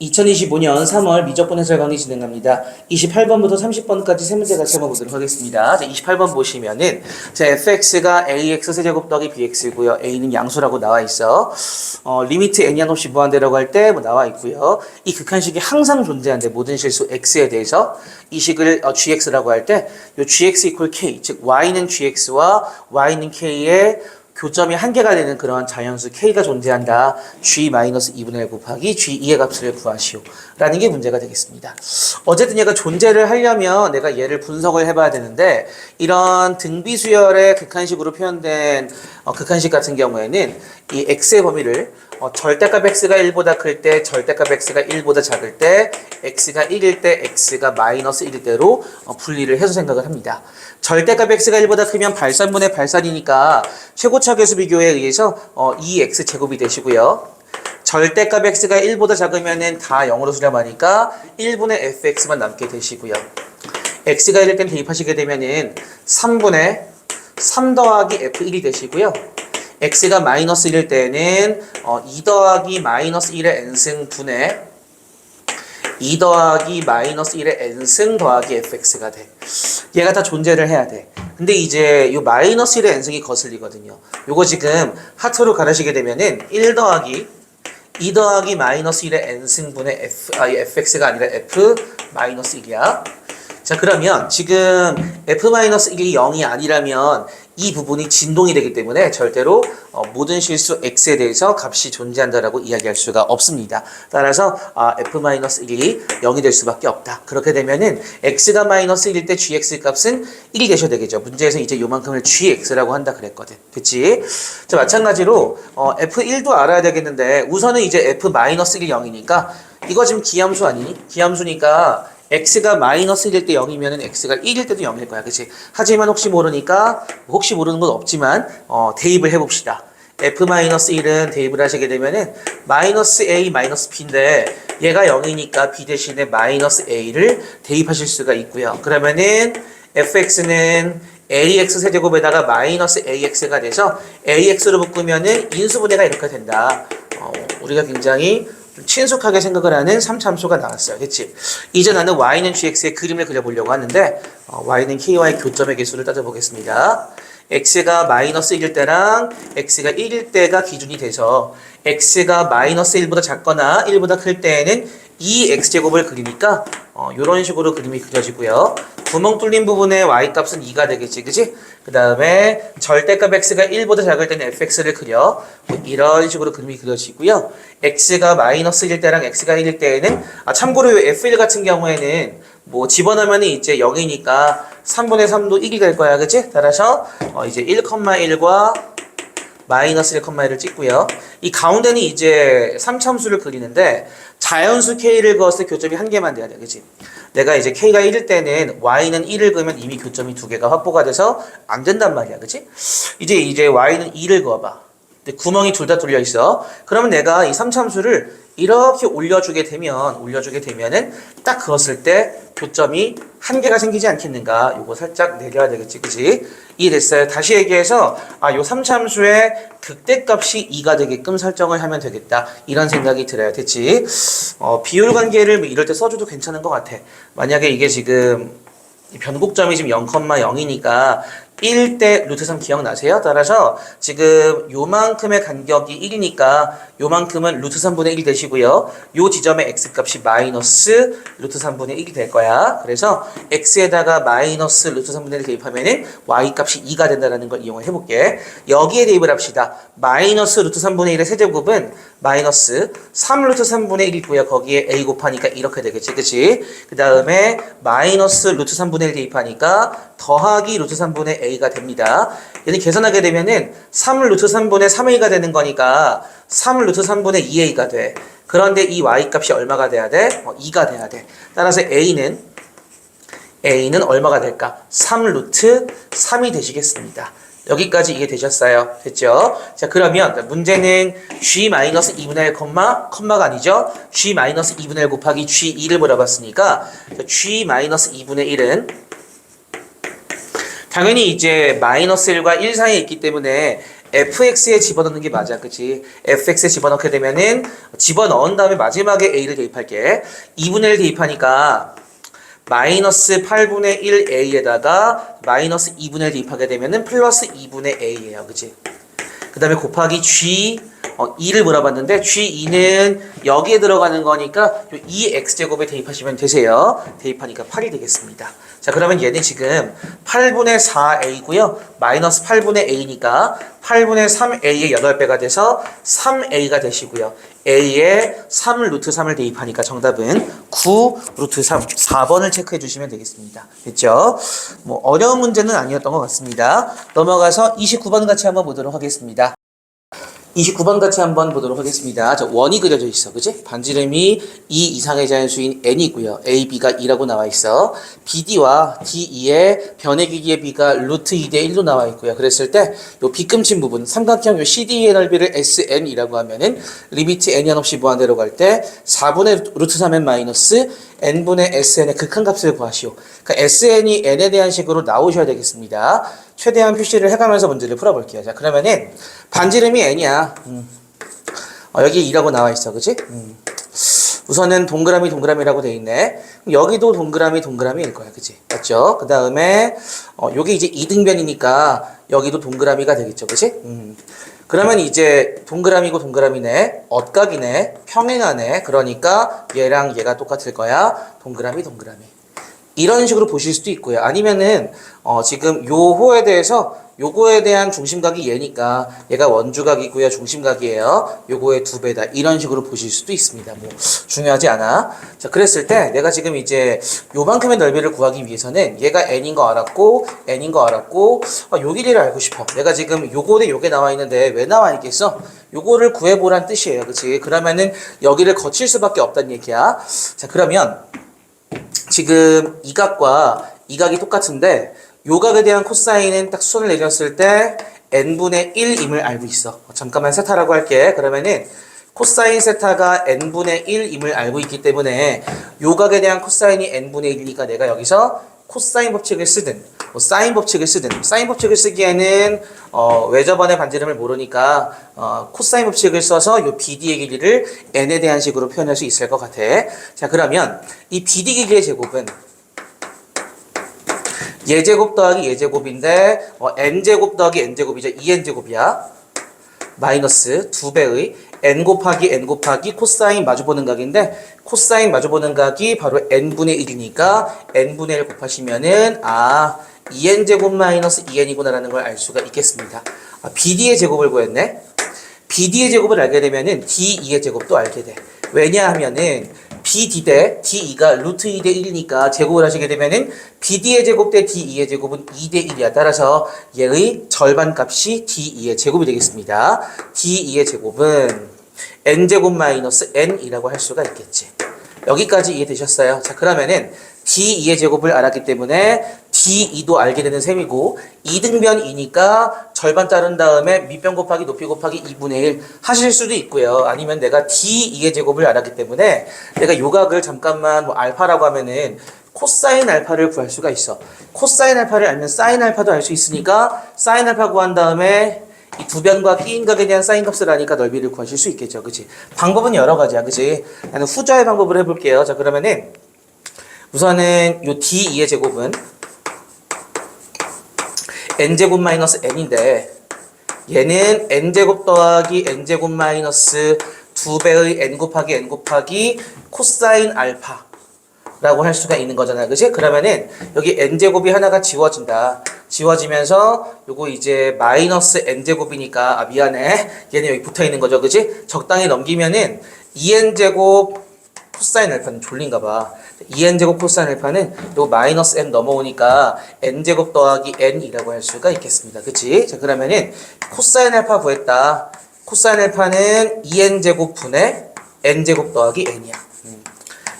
2025년 3월 미적분 해설 강의 진행합니다. 28번부터 30번까지 세 문제 같이 한번 보도록 하겠습니다. 자, 28번 보시면은 자, fx가 ax 세제곱 더하기 bx고요. a는 양수라고 나와 있어. 어, 리미트 n이 한없이 무한대라고 할 때 뭐 나와 있고요. 이 극한식이 항상 존재하는데 모든 실수 x에 대해서 이 식을 어, gx라고 할 때 요 gx equal k 즉 y는 gx와 y는 k의 교점이 한 개가 되는 그런 자연수 k가 존재한다. g-2분의 1 곱하기 g2의 값을 구하시오. 라는 게 문제가 되겠습니다. 어쨌든 얘가 존재를 하려면 내가 얘를 분석을 해봐야 되는데 이런 등비수열의 극한식으로 표현된 어, 극한식 같은 경우에는 이 x의 범위를 어, 절대값 x가 1보다 클 때, 절대값 x가 1보다 작을 때, x가 1일 때, x가 마이너스 1일 때로 어, 분리를 해서 생각을 합니다. 절대값 x가 1보다 크면 발산분의 발산이니까 최고차 계수 비교에 의해서 어, 2x 제곱이 되시고요. 절대값 x가 1보다 작으면은 다 0으로 수렴하니까 1분의 fx만 남게 되시고요. x가 1일 땐 대입하시게 되면 은 3분의 3 더하기 f1이 되시고요. x가 마이너스 1일 때는 어, 2 더하기 마이너스 1의 n승 분의 2 더하기 마이너스 1의 n승 더하기 fx가 돼. 얘가 다 존재를 해야 돼. 근데 이제 요 마이너스 1의 n승이 거슬리거든요. 요거 지금 하트로 가르시게 되면은 1 더하기 2 더하기 마이너스 1의 n승분의 f, 아, 이 fx가 아니라 f 마이너스 1이야. 자 그러면 지금 f-1이 0이 아니라면 이 부분이 진동이 되기 때문에 절대로 어, 모든 실수 x에 대해서 값이 존재한다라고 이야기할 수가 없습니다. 따라서 아, f-1이 0이 될 수밖에 없다. 그렇게 되면은 x가 마이너스 1일 때 gx 값은 1이 되셔야 되겠죠. 문제에서 이제 요만큼을 gx라고 한다 그랬거든. 그치? 자 마찬가지로 어, f1도 알아야 되겠는데 우선은 이제 f-1이 0이니까 이거 지금 기함수 아니니? 기함수니까 x가 마이너스 1일 때 0이면은 x가 1일 때도 0일 거야. 그치? 하지만 혹시 모르니까, 혹시 모르는 건 없지만, 어, 대입을 해봅시다. f-1은 대입을 하시게 되면은, 마이너스 a 마이너스 b인데, 얘가 0이니까 b 대신에 마이너스 a를 대입하실 수가 있고요. 그러면은, fx는 ax 세제곱에다가 마이너스 ax가 돼서, ax로 묶으면은 인수분해가 이렇게 된다. 어, 우리가 굉장히 좀 친숙하게 생각을 하는 3참수가 나왔어요. 그치? 이제 나는 y는 gx의 그림을 그려보려고 하는데 어, y는 ky와의 교점의 개수를 따져보겠습니다. x가 마이너스 1일 때랑 x가 1일 때가 기준이 돼서 x가 마이너스 1보다 작거나 1보다 클 때에는 이 x제곱을 그리니까 어, 이런 식으로 그림이 그려지고요. 구멍 뚫린 부분의 y값은 2가 되겠지, 그지? 그 다음에 절대값 x가 1보다 작을 때는 fx를 그려. 뭐 이런 식으로 그림이 그려지고요. x가 마이너스 1일 때랑 x가 1일 때에는, 아, 참고로 이 f1 같은 경우에는 뭐 집어넣으면 이제 0이니까 3분의 3도 1이 될 거야, 그치? 따라서 어, 이제 1,1과 마이너스 1,1을 찍고요. 이 가운데는 이제 3참수를 그리는데 자연수 k를 그었을 때 교점이 한 개만 돼야 돼. 그치? 내가 이제 k가 1일 때는 y는 1을 그으면 이미 교점이 두 개가 확보가 돼서 안 된단 말이야. 그치? 이제 이제 y는 2를 그어봐. 근데 구멍이 둘 다 뚫려 있어. 그러면 내가 이 3참수를 이렇게 올려주게 되면 올려주게 되면은 딱 그었을 때 교점이 한 개가 생기지 않겠는가? 요거 살짝 내려야 되겠지, 그지? 이해됐어요? 다시 얘기해서 아, 요 3참수의 극대값이 2가 되게끔 설정을 하면 되겠다. 이런 생각이 들어야 됐지. 어, 비율 관계를 뭐 이럴 때 써줘도 괜찮은 것 같아. 만약에 이게 지금 이 변곡점이 지금 0,0이니까 1대 루트 3 기억나세요? 따라서 지금 요만큼의 간격이 1이니까 요만큼은 루트 3분의 1 되시고요. 요 지점의 x값이 마이너스 루트 3분의 1이 될 거야. 그래서 x에다가 마이너스 루트 3분의 1 대입하면 은 y값이 2가 된다는 걸 이용을 해볼게. 여기에 대입을 합시다. 마이너스 루트 3분의 1의 세제곱은 마이너스 3 루트 3분의 1이고요. 거기에 a 곱하니까 이렇게 되겠지. 그치? 그 다음에 마이너스 루트 3분의 1 대입하니까 더하기 루트 3분의 a가 됩니다. 얘는 계산하게 되면은 3 루트 3분의 3a가 되는 거니까 3 루트 3분의 2a가 돼. 그런데 이 y값이 얼마가 돼야 돼? 어, 2가 돼야 돼. 따라서 a는 a는 얼마가 될까? 3 루트 3이 되시겠습니다. 여기까지 이해 되셨어요? 됐죠? 자, 그러면 문제는 g-2분의 1, 콤마, 콤마가 아니죠? g-2분의 1 곱하기 g2를 물어봤으니까 g-2분의 1은 당연히 이제 마이너스 1과 1 사이에 있기 때문에 fx에 집어넣는 게 맞아, 그치? fx에 집어넣게 되면은 집어넣은 다음에 마지막에 a를 대입할게. 2분의 1 대입하니까 마이너스 8분의 1 a에다가 마이너스 2분의 1 대입하게 되면은 플러스 2분의 a예요, 그치? 그 다음에 곱하기 g 어, 2를 물어봤는데 g2는 여기에 들어가는 거니까 2x제곱에 대입하시면 되세요. 대입하니까 8이 되겠습니다. 자 그러면 얘는 지금 8분의 4a고요. 마이너스 8분의 a니까 8분의 3a의 8배가 돼서 3a가 되시고요. a에 3 루트 3을 대입하니까 정답은 9 루트 3 4번을 체크해 주시면 되겠습니다. 됐죠? 뭐 어려운 문제는 아니었던 것 같습니다. 넘어가서 29번 같이 한번 보도록 하겠습니다. 29번 같이 한번 보도록 하겠습니다. 자, 원이 그려져 있어. 그지? 반지름이 2 이상의 자연수인 n이고요. a, b가 2라고 나와 있어. bd와 d2의 변의 길이의 b가 루트 2대 1로 나와 있고요. 그랬을 때요 비금친 부분, 삼각형 요 cd의 넓이를 sn이라고 하면은 리미트 n이 한없이 무한대로 갈 때 4분의 루트 3n 마이너스 n분의 sn의 극한값을 구하시오. 그러니까 sn이 n에 대한 식으로 나오셔야 되겠습니다. 최대한 표시를 해가면서 문제를 풀어볼게요. 자, 그러면은 반지름이 n이야. 음. 어, 여기 2라고 나와 있어, 그치? 음. 우선은 동그라미 동그라미라고 돼 있네. 여기도 동그라미 동그라미일 거야, 그치? 맞죠? 그 다음에 어, 요게 이제 이등변이니까 여기도 동그라미가 되겠죠, 그치? 음. 그러면 이제 동그라미고 동그라미네, 엇각이네, 평행하네. 그러니까 얘랑 얘가 똑같을 거야. 동그라미 동그라미. 이런 식으로 보실 수도 있고요. 아니면은 어, 지금 요 호에 대해서 요거에 대한 중심각이 얘니까 얘가 원주각이고요. 중심각이에요. 요거의 두 배다. 이런 식으로 보실 수도 있습니다. 뭐 중요하지 않아. 자, 그랬을 때 내가 지금 이제 요만큼의 넓이를 구하기 위해서는 얘가 n인 거 알았고 n인 거 알았고 아, 요 길이를 알고 싶어. 내가 지금 요거 대 요게 나와 있는데 왜 나와 있겠어? 요거를 구해보란 뜻이에요. 그치? 그러면은 여기를 거칠 수밖에 없다는 얘기야. 자, 그러면 지금 이 각과 이 각이 똑같은데 요 각에 대한 코사인은 딱 수선을 내렸을 때 n분의 1임을 알고 있어. 어, 잠깐만 세타라고 할게. 그러면은 코사인 세타가 n분의 1임을 알고 있기 때문에 요 각에 대한 코사인이 n분의 1이니까 내가 여기서 코사인 법칙을 쓰든 뭐 사인 법칙을 쓰든 사인 법칙을 쓰기에는 어, 외접원의 반지름을 모르니까 어, 코사인 법칙을 써서 요 BD의 길이를 n에 대한 식으로 표현할 수 있을 것 같아. 자 그러면 이 BD 길이의 제곱은 예제곱 더하기 예제곱인데 어, n제곱 더하기 n제곱이죠. 2n제곱이야. 마이너스 2배의 n 곱하기 n 곱하기 코사인 마주보는 각인데 코사인 마주보는 각이 바로 n분의 1이니까 n분의 1 곱하시면은 아 2n제곱 마이너스 2n이구나라는 걸 알 수가 있겠습니다. 아, BD의 제곱을 구했네. BD의 제곱을 알게 되면은 D2의 제곱도 알게 돼. 왜냐하면은 BD 대 D2가 루트 2 대 1이니까 제곱을 하시게 되면은 BD의 제곱 대 D2의 제곱은 2 대 1이야. 따라서 얘의 절반 값이 D2의 제곱이 되겠습니다. D2의 제곱은 N제곱 마이너스 N이라고 할 수가 있겠지. 여기까지 이해되셨어요? 자, 그러면은 D2의 제곱을 알았기 때문에 D2도 알게 되는 셈이고 2등변이니까 절반 자른 다음에 밑변 곱하기 높이 곱하기 2분의 1 하실 수도 있고요. 아니면 내가 D2의 제곱을 알았기 때문에 내가 요각을 잠깐만 뭐 알파라고 하면은 코사인 알파를 구할 수가 있어. 코사인 알파를 알면 사인 알파도 알 수 있으니까 사인 알파 구한 다음에 이 두 변과 끼인 각에 대한 사인 값을 아니까 넓이를 구하실 수 있겠죠. 그치? 방법은 여러 가지야. 그치? 나는 후자의 방법을 해볼게요. 자, 그러면은 우선은 요 D2의 제곱은 n제곱 마이너스 n인데 얘는 n제곱 더하기 n제곱 마이너스 2배의 n 곱하기 n 곱하기 코사인 알파 라고 할 수가 있는 거잖아요. 그치? 그러면은 여기 n제곱이 하나가 지워진다. 지워지면서 요거 이제 마이너스 n제곱이니까 아 미안해. 얘는 여기 붙어 있는 거죠. 그치? 적당히 넘기면은 2n제곱 코사인 알파는 졸린가 봐. 2n제곱 코사인 알파는 요 마이너스 n 넘어오니까 n제곱 더하기 n이라고 할 수가 있겠습니다. 그치? 자 그러면은 코사인 알파 구했다. 코사인 알파는 2n제곱 분의 n제곱 더하기 n이야.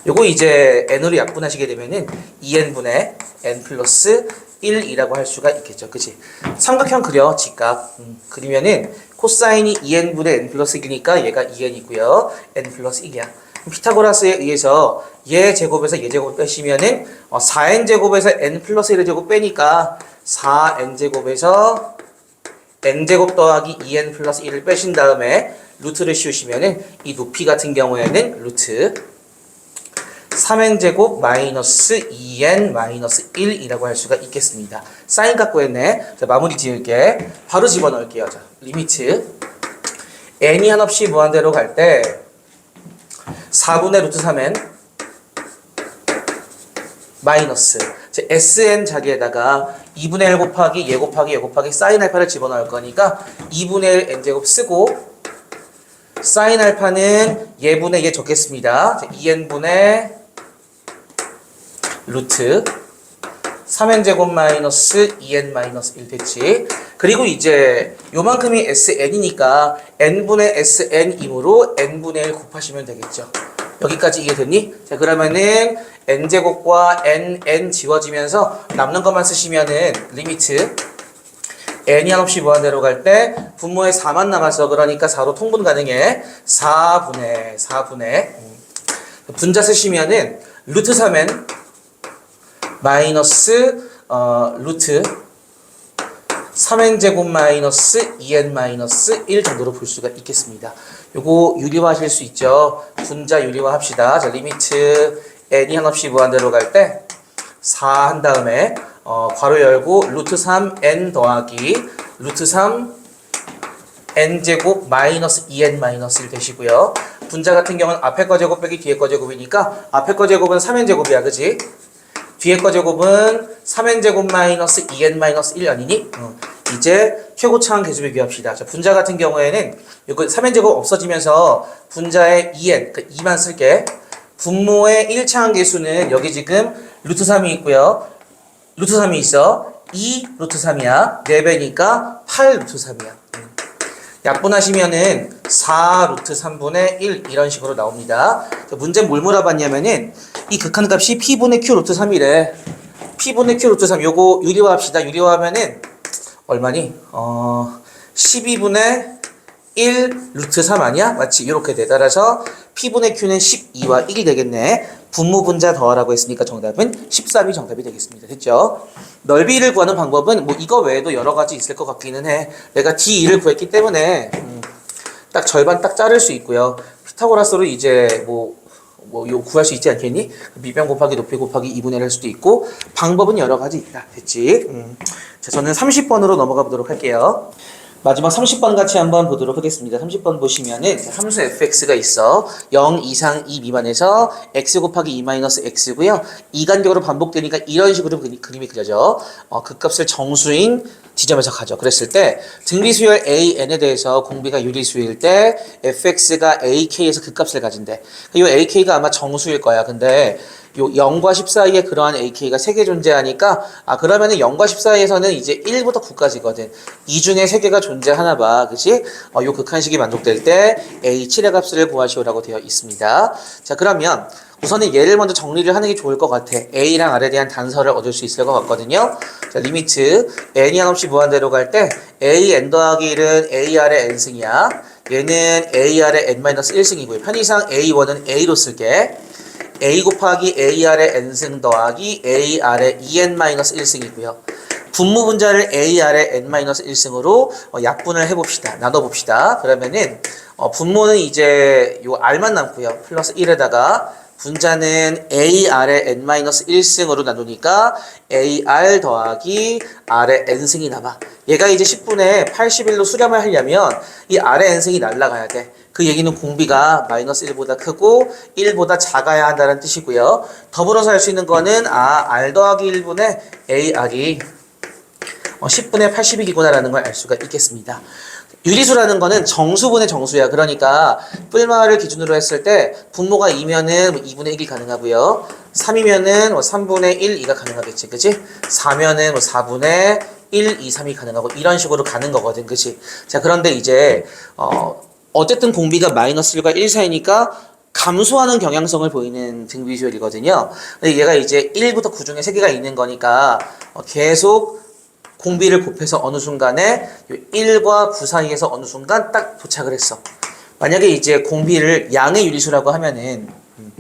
음. 요거 이제 n으로 약분하시게 되면은 2n분의 n 플러스 1이라고 할 수가 있겠죠. 그치? 삼각형 그려, 직각. 음, 그리면은 코사인이 2n분의 n 플러스 1이니까 얘가 2n이고요. n 플러스 1이야. 피타고라스에 의해서 얘 제곱에서 얘 제곱 빼시면은 어, 4n 제곱에서 n 플러스 1의 제곱 빼니까 4n 제곱에서 n제곱 더하기 2n 플러스 1을 빼신 다음에 루트를 씌우시면은 이 높이 같은 경우에는 루트 3n제곱 마이너스 2n 마이너스 1이라고 할 수가 있겠습니다. 사인 갖고 했네. 자, 마무리 지을게. 바로 집어넣을게요. 자, 리미트 n이 한없이 무한대로 갈 때 4분의 루트 3n 마이너스 자, sn 자리에다가 2분의 1 곱하기 예 곱하기 예 곱하기 사인 알파를 집어넣을 거니까 2분의 1 n제곱 쓰고 사인 알파는 예분의 예 적겠습니다. 자, 2n분의 루트 3n제곱 마이너스 2n 마이너스 1 됐지. 그리고 이제 요만큼이 sn이니까 n분의 sn이므로 n분의 1 곱하시면 되겠죠. 여기까지 이해됐니? 자 그러면은 n제곱과 n, n 지워지면서 남는 것만 쓰시면은 리미트 n이 한없이 무한대로 갈 때 분모에 4만 남아서 그러니까 4로 통분 가능해 4분의 4분의 분자 쓰시면은 루트 3n 마이너스 어, 루트 3n 제곱 마이너스 2n 마이너스 1 정도로 볼 수가 있겠습니다. 요거 유리화 하실 수 있죠. 분자 유리화 합시다. 자, 리미트 n이 한없이 무한대로 갈 때 4 한 다음에 어, 괄호 열고 루트 3 n 더하기 루트 3 n 제곱 마이너스 2n 마이너스 1 되시고요. 분자 같은 경우는 앞에 거 제곱 빼기 뒤에 거 제곱이니까 앞에 거 제곱은 3n 제곱이야, 그지? 뒤에 거 제곱은 3n 제곱 마이너스 2n 마이너스 1 아니니? 어. 이제 최고차항 계수 비교합시다. 자, 분자 같은 경우에는 이거 3n 제곱 없어지면서 분자의 2n, 그 2만 쓸게. 분모의 1차항 계수는 여기 지금 루트 3이 있고요. 루트 3이 있어. 2 루트 3이야. 4배니까 8 루트 3이야. 약분하시면은 4 루트 3분의 1 이런 식으로 나옵니다. 자, 문제 뭘 물어봤냐면은 이 극한값이 p분의 q 루트 3이래. p분의 q 루트 3 요거 유리화 합시다. 유리화 하면은 얼마니? 어 12분의 1 루트 3 아니야? 마치 이렇게 돼. 따라서 p분의 q는 12와 1이 되겠네. 분모 분자 더하라고 했으니까 정답은 13이 정답이 되겠습니다. 됐죠? 넓이를 구하는 방법은 뭐 이거 외에도 여러 가지 있을 것 같기는 해. 내가 d2를 구했기 때문에 음, 딱 절반 딱 자를 수 있고요. 피타고라스로 이제 뭐 뭐요 구할 수 있지 않겠니? 밑변 곱하기 높이 곱하기 2분의 1할 수도 있고 방법은 여러 가지 있다. 됐지? 음. 자, 저는 30번으로 넘어가 보도록 할게요. 마지막 30번 같이 한번 보도록 하겠습니다. 30번 보시면은 함수 fx가 있어. 0 이상 2 미만에서 x 곱하기 2 마이너스 x고요. 이간격으로 반복되니까 이런 식으로 그림이 그려져. 어, 그 값을 정수인 지점에서 가져. 그랬을 때 등비수열 an에 대해서 공비가 유리수일 때 fx가 ak에서 그 값을 가진대. 이 ak가 아마 정수일 거야. 근데 요 0과 10 사이에 그러한 AK가 3개 존재하니까 아 그러면은 0과 10 사이에서는 이제 1부터 9까지거든. 이 중에 3개가 존재하나 봐. 그치? 어, 요 극한식이 만족될 때 A7의 값을 구하시오라고 되어 있습니다. 자 그러면 우선은 얘를 먼저 정리를 하는 게 좋을 것 같아. A랑 R에 대한 단서를 얻을 수 있을 것 같거든요. 자 리미트 n이 한없이 무한대로 갈 때 A n 더하기 1은 AR의 n승이야. 얘는 AR의 n-1승이고요. 편의상 A1은 A로 쓸게. A 곱하기 ar의 n승 더하기 ar의 2n-1승이고요. 분모 분자를 ar의 n-1승으로 어, 약분을 해봅시다. 나눠봅시다. 그러면은 어, 분모는 이제 요 r만 남고요. 플러스 1에다가 분자는 ar의 n-1승으로 나누니까 ar 더하기 r의 n승이 남아. 얘가 이제 10분의 81로 수렴을 하려면 이 r의 n승이 날라가야 돼. 그 얘기는 공비가 마이너스 1보다 크고 1보다 작아야 한다는 뜻이고요. 더불어서 할 수 있는 거는 아 r 더하기 1분의 ar이 어, 10분의 80이구나라는 걸 알 수가 있겠습니다. 유리수라는 거는 정수분의 정수야. 그러니까 뿔마를 기준으로 했을 때 분모가 2면은 2분의 1이 가능하고요. 3이면은 뭐 3분의 1, 2가 가능하겠지. 그치? 4면은 뭐 4분의 1, 2, 3이 가능하고 이런 식으로 가는 거거든. 그치? 자, 그런데 이제 어 어쨌든 공비가 마이너스 1과 1 사이니까 감소하는 경향성을 보이는 등비주얼이거든요. 근데 얘가 이제 1부터 9 중에 3개가 있는 거니까 어, 계속 공비를 곱해서 어느 순간에 요 1과 9 사이에서 어느 순간 딱 도착을 했어. 만약에 이제 공비를 양의 유리수라고 하면은 음,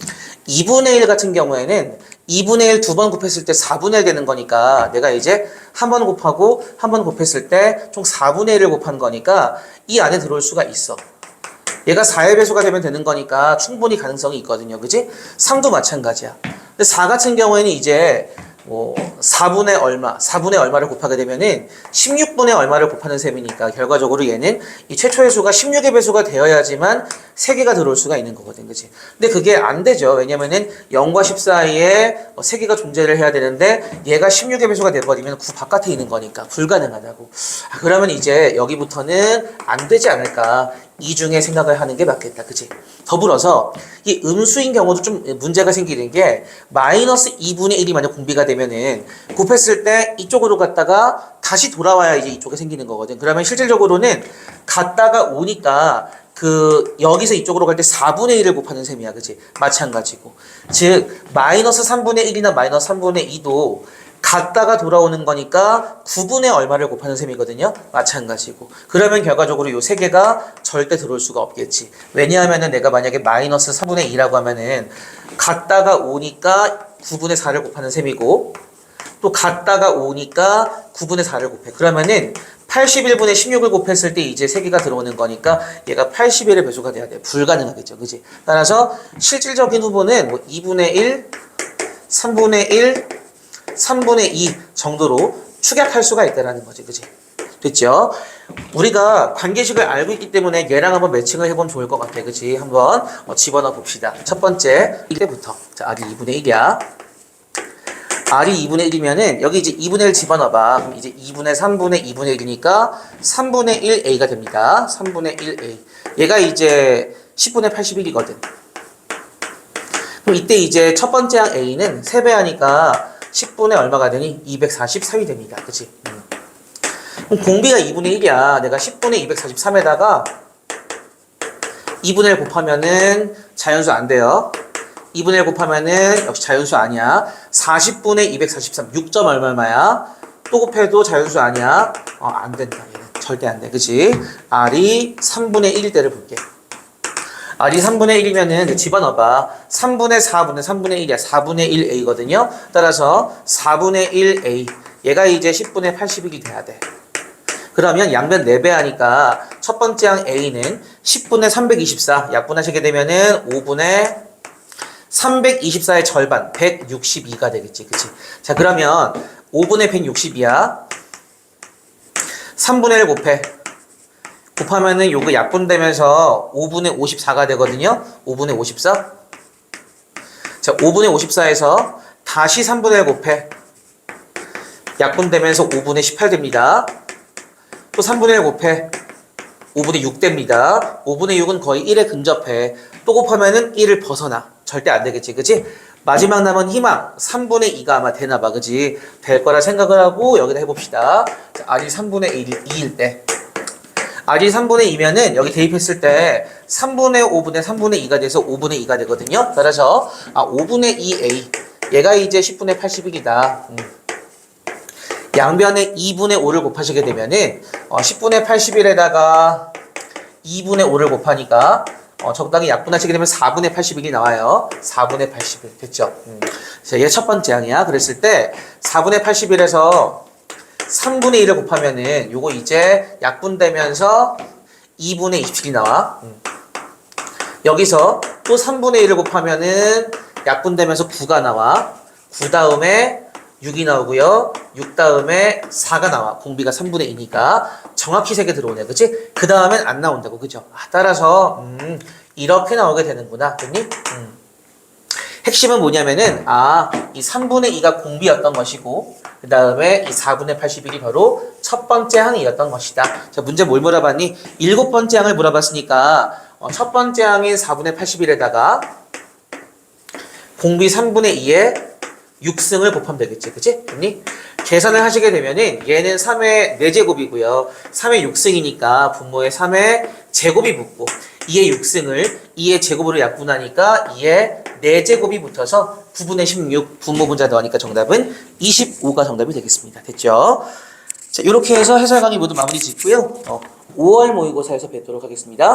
2분의 1 같은 경우에는 2분의 1 두 번 곱했을 때 4분의 1 되는 거니까 내가 이제 한 번 곱하고 한 번 곱했을 때 총 4분의 1을 곱한 거니까 이 안에 들어올 수가 있어. 얘가 4의 배수가 되면 되는 거니까 충분히 가능성이 있거든요. 그지? 3도 마찬가지야. 근데 4 같은 경우에는 이제 뭐 4분의 얼마, 4분의 얼마를 곱하게 되면은 16분의 얼마를 곱하는 셈이니까 결과적으로 얘는 이 최초의 수가 16의 배수가 되어야지만 3개가 들어올 수가 있는 거거든. 그지? 근데 그게 안 되죠. 왜냐면은 0과 10 사이에 3개가 존재를 해야 되는데 얘가 16의 배수가 돼버리면 9 바깥에 있는 거니까 불가능하다고. 아, 그러면 이제 여기부터는 안 되지 않을까. 이 중에 생각을 하는 게 맞겠다. 그치? 더불어서 이 음수인 경우도 좀 문제가 생기는 게 마이너스 2분의 1이 만약 공비가 되면은 곱했을 때 이쪽으로 갔다가 다시 돌아와야 이제 이쪽에 생기는 거거든. 그러면 실질적으로는 갔다가 오니까 그 여기서 이쪽으로 갈 때 4분의 1을 곱하는 셈이야. 그치? 마찬가지고. 즉 마이너스 3분의 1이나 마이너스 3분의 2도 갔다가 돌아오는 거니까 9분의 얼마를 곱하는 셈이거든요. 마찬가지고. 그러면 결과적으로 요 세 개가 절대 들어올 수가 없겠지. 왜냐하면은 내가 만약에 마이너스 4분의 2라고 하면은 갔다가 오니까 9분의 4를 곱하는 셈이고 또 갔다가 오니까 9분의 4를 곱해. 그러면은 81분의 16을 곱했을 때 이제 세 개가 들어오는 거니까 얘가 81의 배수가 돼야 돼. 불가능하겠죠. 그지? 따라서 실질적인 후보는 뭐 2분의 1, 3분의 1, 3분의 2 정도로 축약할 수가 있다라는 거지. 그지? 됐죠? 우리가 관계식을 알고 있기 때문에 얘랑 한번 매칭을 해보면 좋을 것 같아. 그지? 한번 어, 집어넣어 봅시다. 첫 번째, 이때부터. 자, R이 2분의 1이야. R이 2분의 1이면은 여기 이제 2분의 1 집어넣어봐. 그럼 이제 2분의 3분의 2분의 1이니까 3분의 1A가 됩니다. 3분의 1A. 얘가 이제 10분의 81이거든. 그럼 이때 이제 첫 번째 항 A는 3배 하니까 10분의 얼마가 되니? 243이 됩니다. 그치? 음. 그럼 공비가 2분의 1이야. 내가 10분의 243에다가 2분의 1 곱하면은 자연수 안 돼요. 2분의 1 곱하면은 역시 자연수 아니야. 40분의 243, 6점 얼마 얼마야? 또 곱해도 자연수 아니야. 어, 안 된다. 절대 안 돼. 그치? R이 3분의 1일 때를 볼게. R이 3분의 1이면은 집어넣어봐. 3분의 4분의 3분의 1이야. 4분의 1A거든요. 따라서 4분의 1A. 얘가 이제 10분의 81이 돼야 돼. 그러면 양변 4배 하니까 첫 번째 항 A는 10분의 324 약분하시게 되면은 5분의 324의 절반 162가 되겠지. 그치? 자, 그러면 5분의 160이야. 3분의 1 곱해. 곱하면은 요거 약분되면서 5분의 54가 되거든요. 5분의 54. 자, 5분의 54에서 다시 3분의 1 곱해. 약분되면서 5분의 18 됩니다. 또 3분의 1 곱해. 5분의 6 됩니다. 5분의 6은 거의 1에 근접해. 또 곱하면은 1을 벗어나. 절대 안 되겠지. 그치? 마지막 남은 희망 3분의 2가 아마 되나 봐. 그지? 될 거라 생각을 하고 여기다 해봅시다. 자, R이 3분의 1, 2일 때. R이 3분의 2면은 여기 대입했을 때 3분의 5분의 3분의 2가 돼서 5분의 2가 되거든요. 따라서 아 5분의 2A 얘가 이제 10분의 80이다. 음. 양변에 2분의 5를 곱하시게 되면은 어, 10분의 81에다가 2분의 5를 곱하니까 어, 적당히 약분하시게 되면 4분의 81이 나와요. 4분의 81 됐죠? 음. 자, 얘 첫 번째 항이야. 그랬을 때 4분의 81에서 3분의 1을 곱하면은 요거 이제 약분되면서 2분의 27이 나와. 음. 여기서 또 3분의 1을 곱하면은 약분되면서 9가 나와. 9 다음에 6이 나오고요. 6 다음에 4가 나와. 공비가 3분의 2니까 정확히 3개 들어오네. 그치? 그 다음엔 안 나온다고. 그죠? 아, 따라서 음, 이렇게 나오게 되는구나. 됐니? 음. 핵심은 뭐냐면은 아, 이 3분의 2가 공비였던 것이고 그 다음에 이 4분의 81이 바로 첫 번째 항이었던 것이다. 자, 문제 뭘 물어봤니? 일곱 번째 항을 물어봤으니까 어, 첫 번째 항인 4분의 81에다가 공비 3분의 2에 6승을 곱하면 되겠지. 그치? 됐니? 계산을 하시게 되면은 얘는 3의 4제곱이고요. 3의 6승이니까 분모에 3의 제곱이 붙고 2의 6승을 2의 제곱으로 약분하니까 2의 4제곱이 붙어서 9분의 16 분모 분자 더하니까 정답은 25가 정답이 되겠습니다. 됐죠? 자, 이렇게 해서 해설 강의 모두 마무리 짓고요. 어, 5월 모의고사에서 뵙도록 하겠습니다.